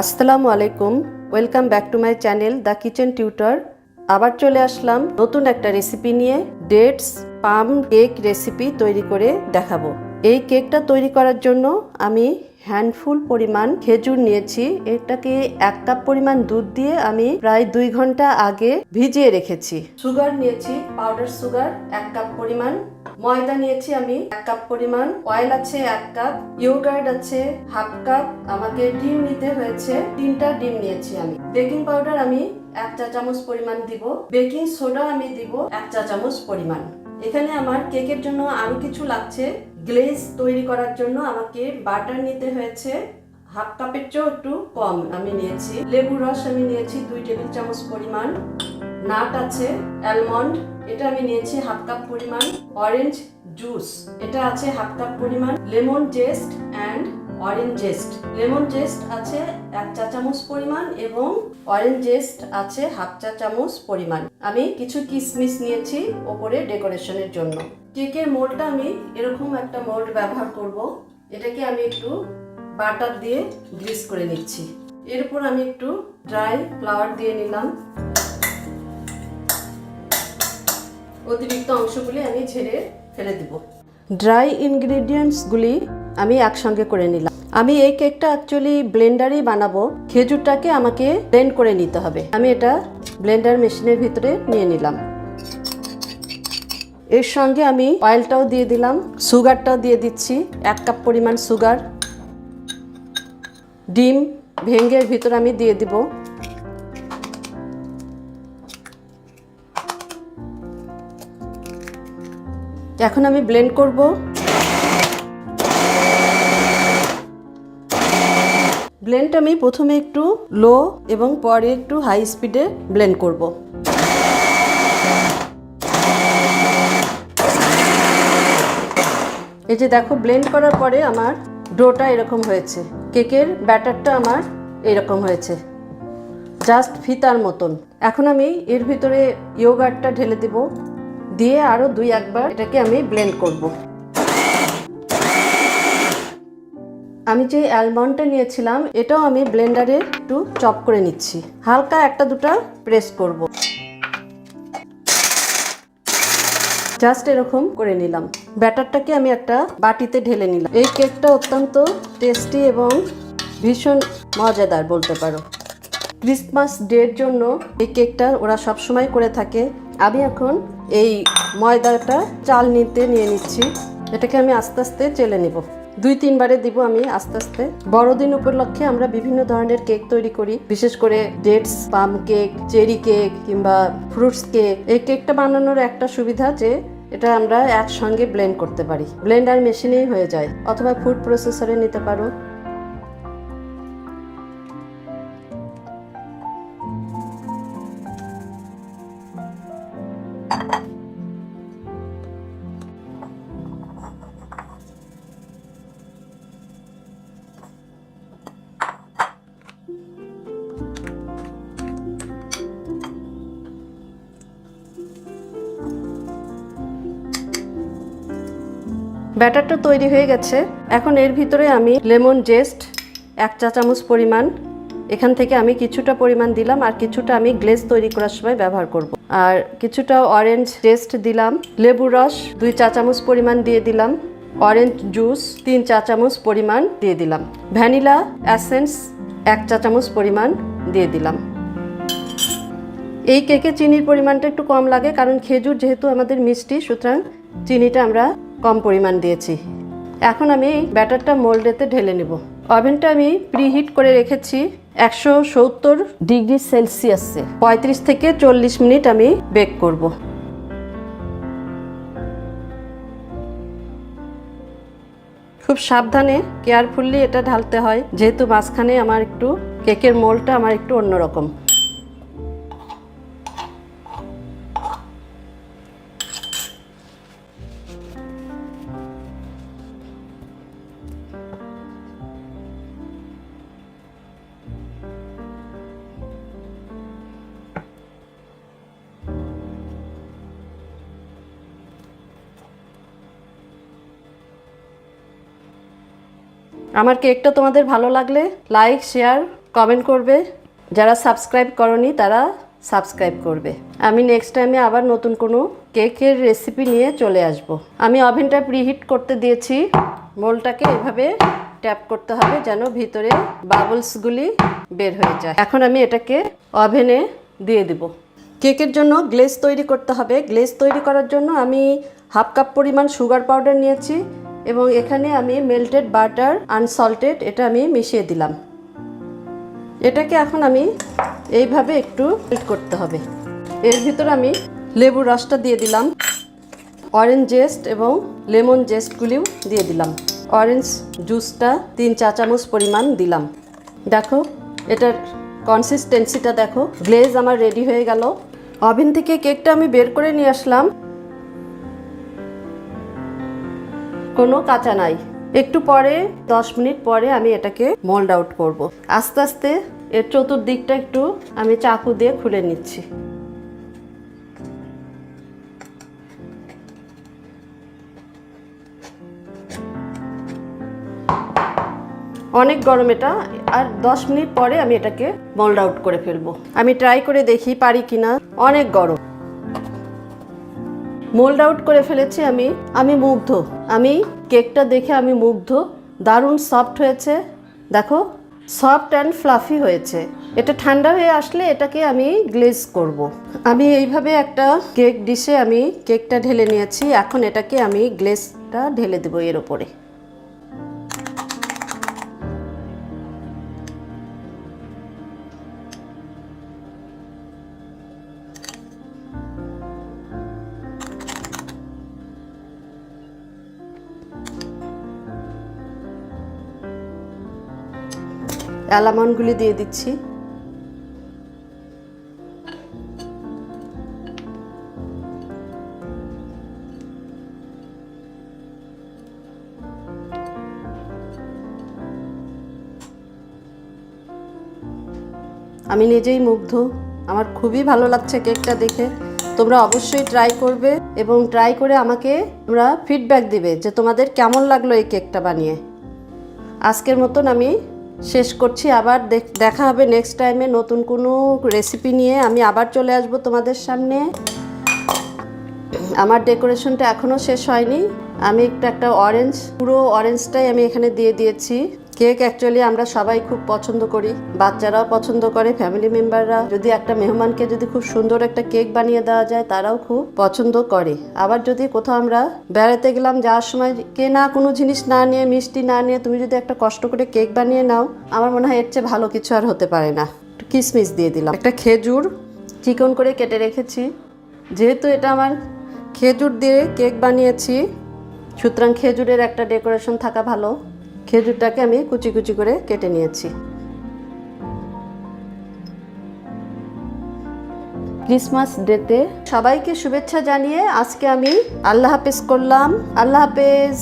আসসালামু আলাইকুম, welcome back to my channel the kitchen tutor. আবার চলে আসলাম নতুন একটা রেসিপি নিয়ে, ডেটস, পাম, কেক রেসিপি তৈরি করে দেখাবো। এই কেকটা তৈরি করার জন্য আমি হ্যান্ডফুল পরিমাণ খেজুর নিয়েছি। এটাকে এক কাপ পরিমাণ দুধ দিয়ে আমি প্রায় দুই ঘণ্টা আগে ভিজিয়ে রেখেছি। সুগার নিয়েছি পাউডার সুগার এক কাপ পরিমাণ। ময়দা নিয়েছি আমি এক কাপ পরিমাণ। অয়েল আছে এক কাপ। ইয়োগার্ট আছে হাফ কাপ। আমাকে ডিম নিতে হয়েছে। তিনটা ডিম নিয়েছি আমি। বেকিং পাউডার আমি এক চা চামচ পরিমাণ দিব। বেকিং সোডা আমি দিব এক চা চামচ পরিমাণ। এখানে আমার কেকের জন্য আরও কিছু লাগছে। গ্লেজ তৈরি করার জন্য আমাকে বাটার নিতে হয়েছে। হাফ কাপের চেয়েও একটু কম আমি নিয়েছি। লেবু রস আমি নিয়েছি দুই টেবিল চামচ পরিমাণ। নাট আছে অ্যালমন্ড এটা আমি নিয়েছি হাফ কাপ পরিমাণ। অরেঞ্জ জুস এটা আছে হাফ কাপ পরিমাণ। Lemon zest and orange zest lemon zest আছে এক চা চামচ পরিমাণ এবং অরেঞ্জ জেস্ট আছে হাফ চা চামচ পরিমাণ। আমি কিছু কিশমিশ নিয়েছি ওপরে ডেকোরেশনের জন্য। কেকের মোল্ডটা আমি এরকম একটা মোল্ড ব্যবহার করব, এটাকে আমি একটু বাটার দিয়ে গ্রিস করে নিচ্ছি। এরপর আমি একটু ড্রাই ফ্লাওয়ার দিয়ে নিলাম। অতিরিক্ত অংশগুলি আমি ঝেড়ে ফেলে দিব। ড্রাই ইনগ্রেডিয়েন্টসগুলি আমি একসঙ্গে করে নিলাম। আমি এই কেকটা অ্যাকচুয়ালি ব্লেন্ডারেই বানাবো। খেজুরটাকে আমাকে ব্লেন্ড করে নিতে হবে। আমি এটা ব্লেন্ডার মেশিনের ভিতরে নিয়ে নিলাম। এর সঙ্গে আমি অয়েলটাও দিয়ে দিলাম, সুগারটাও দিয়ে দিচ্ছি, এক কাপ পরিমাণ সুগার। ডিম ভেঙ্গের ভিতর আমি দিয়ে দিব। এখন আমি ব্লেন্ড করব। ব্লেন্ড আমি প্রথমে একটু লো এবং পরে একটু হাই স্পিডে ব্লেন্ড করব। এই যে দেখো ব্লেন্ড করার পরে আমার ডোটা এরকম হয়েছে। কেকের ব্যাটারটা আমার এরকম হয়েছে। জাস্ট ফিতার মতন। এখন আমি এর ভিতরে ইয়োগার্টটা ঢেলে দেব। দিয়ে আরও দুই, একবার এটাকে আমি ব্লেন্ড করব। আমি যে অ্যালমন্ডটা নিয়েছিলাম, এটাও আমি ব্লেন্ডারে একটু চপ করে নিচ্ছি। হালকা একটা দুটা প্রেস করব। জাস্ট এরকম করে নিলাম। ব্যাটারটাকে আমি একটা বাটিতে ঢেলে নিলাম। এই কেকটা অত্যন্ত টেস্টি এবং ভীষণ মজাদার বলতে পারো। ক্রিসমাস ডের জন্য এই কেকটা ওরা সব সময় করে থাকে। আমি এখন এই ময়দাটা চাল নিতে নিয়ে নিচ্ছি। এটাকে আমি আস্তে আস্তে চেলে নেব। দুই তিনবারে দিব আমি আস্তে আস্তে। বড়দিন উপলক্ষে আমরা বিভিন্ন ধরনের কেক তৈরি করি। বিশেষ করে dates, palm cake, cherry cake কিংবা ফ্রুটস কেক। এই কেকটা বানানোর একটা সুবিধা যে, এটা আমরা একসঙ্গে ব্লেন্ড করতে পারি। ব্লেন্ডার মেশিনেই হয়ে যায়। অথবা ফুড প্রসেসরে নিতে পারো। ব্যাটারটা তৈরি হয়ে গেছে। এখন এর ভিতরে আমি লেমন জেস্ট, এক চা চামচ পরিমাণ। এখান থেকে আমি কিছুটা পরিমাণ দিলাম আর কিছুটা আমি গ্লেজ তৈরি করার সময় ব্যবহার করব। আর কিছুটা অরেঞ্জ জেস্ট দিলাম, লেবু রস, দুই চা চামচ পরিমাণ দিয়ে দিলাম, অরেঞ্জ জুস, তিন চা চামচ পরিমাণ দিয়ে দিলাম, ভ্যানিলা অ্যাসেন্স এক চা চামচ পরিমাণ দিয়ে দিলাম। এই কেকে চিনির পরিমাণটা একটু কম লাগে, কারণ খেজুর যেহেতু আমাদের মিষ্টি, সুতরাং চিনিটা আমরা কম পরিমাণ দিয়েছি। এখন আমি ব্যাটারটা মোল্ডেতে ঢেলে নেব। ওভেনটা আমি প্রিহিট করে রেখেছি একশো সত্তর ডিগ্রি সেলসিয়াসে। পঁয়ত্রিশ থেকে চল্লিশ মিনিট আমি বেক করব। খুব সাবধানে কেয়ারফুললি এটা ঢালতে হয়। যেহেতু মাঝখানে আমার একটু কেকের মোলটা আমার একটু অন্যরকম। আমার কেকটা তোমাদের ভালো লাগলে লাইক শেয়ার কমেন্ট করবে। যারা সাবস্ক্রাইব করনি, তারা সাবস্ক্রাইব করবে। আমি নেক্সট টাইমে আবার নতুন কোনো কেকের রেসিপি নিয়ে চলে আসব। আমি ওভেনটা প্রিহিট করতে দিয়েছি। মোলটাকে এভাবে ট্যাপ করতে হবে যেন ভিতরে বাবলসগুলি বের হয়ে যায়। এখন আমি এটাকে ওভেনে দিয়ে দেব। কেকের জন্য গ্লেজ তৈরি করতে হবে। গ্লেজ তৈরি করার জন্য আমি হাফ কাপ পরিমাণ সুগার পাউডার নিয়েছি। এবং এখানে আমি মেল্টেড বাটার আনসল্টেড এটা আমি মিশিয়ে দিলাম। এটাকে এখন আমি এইভাবে একটু মেল্ট করতে হবে। এর ভিতর আমি লেবুর রসটা দিয়ে দিলাম অরেঞ্জ জেস্ট এবং লেমন জেস্টগুলিও দিয়ে দিলাম। অরেঞ্জ জুসটা তিন চা চামচ পরিমাণ দিলাম। দেখো, এটার কনসিস্টেন্সিটা দেখো। গ্লেজ আমার রেডি হয়ে গেল। ওভেন থেকে কেকটা আমি বের করে নিয়ে আসলাম। কোনো কাঁচা নাই। একটু পরে, দশ মিনিট পরে আমি এটাকে মোল্ড আউট করব। আস্তে আস্তে এর চতুর্দিকটা একটু আমি চাকু দিয়ে খুলে নিচ্ছি। অনেক গরম এটা, আর দশ মিনিট পরে আমি এটাকে মোল্ড আউট করে ফেলব। আমি ট্রাই করে দেখি পারি কিনা। অনেক গরম। মোল্ড আউট করে ফেলেছি আমি আমি মুগ্ধ। আমি কেকটা দেখে আমি মুগ্ধ। দারুণ সফট হয়েছে। দেখো, সফট অ্যান্ড ফ্লাফি হয়েছে। এটা ঠান্ডা হয়ে আসলে এটাকে আমি গ্লেজ করব। আমি এইভাবে একটা কেক ডিশে আমি কেকটা ঢেলে নিয়েছি। এখন এটাকে আমি গ্লেজটা ঢেলে দেবো এর ওপরে। অ্যালামন্ডগুলি দিয়ে দিচ্ছি। আমি নিজেই মুগ্ধ। আমার খুবই ভালো লাগছে কেকটা দেখে। তোমরা অবশ্যই ট্রাই করবে এবং ট্রাই করে আমাকে তোমরা ফিডব্যাক দিবে যে তোমাদের কেমন লাগল এই কেকটা বানিয়ে। আজকের মতন আমি শেষ করছি। আবার দেখ- হবে নেক্সট টাইমে নতুন কোনো রেসিপি নিয়ে। আমি আবার চলে আসব তোমাদের সামনে। আমার ডেকোরেশনটা এখনও শেষ হয়নি। আমি একটা একটা অরেঞ্জ পুরো অরেঞ্জটাই আমি এখানে দিয়ে দিয়েছি। কেক অ্যাকচুয়ালি আমরা সবাই খুব পছন্দ করি, বাচ্চারাও পছন্দ করে ফ্যামিলি মেম্বাররা যদি একটা মেহমানকে যদি খুব সুন্দর একটা কেক বানিয়ে দেওয়া যায়, তারাও খুব পছন্দ করে। আবার যদি কোথাও আমরা বেড়াতে গেলাম, যাওয়ার সময় কে না কোনো জিনিস না নিয়ে, মিষ্টি না নিয়ে, তুমি যদি একটা কষ্ট করে কেক বানিয়ে নাও, আমার মনে হয় এর চেয়ে ভালো কিছু আর হতে পারে না। একটু কিসমিস দিয়ে দিলাম। একটা খেজুর চিকন করে কেটে রেখেছি। যেহেতু এটা আমার খেজুর দিয়ে কেক বানিয়েছি, সুতরাং খেজুরের একটা ডেকোরেশন থাকা ভালো। খেজুরটাকে আমি কুচি কুচি করে কেটে নিয়েছি। ক্রিসমাস ডেতে সবাইকে শুভেচ্ছা জানিয়ে আজকে আমি আল্লাহ হাফেজ করলাম। আল্লাহ হাফেজ।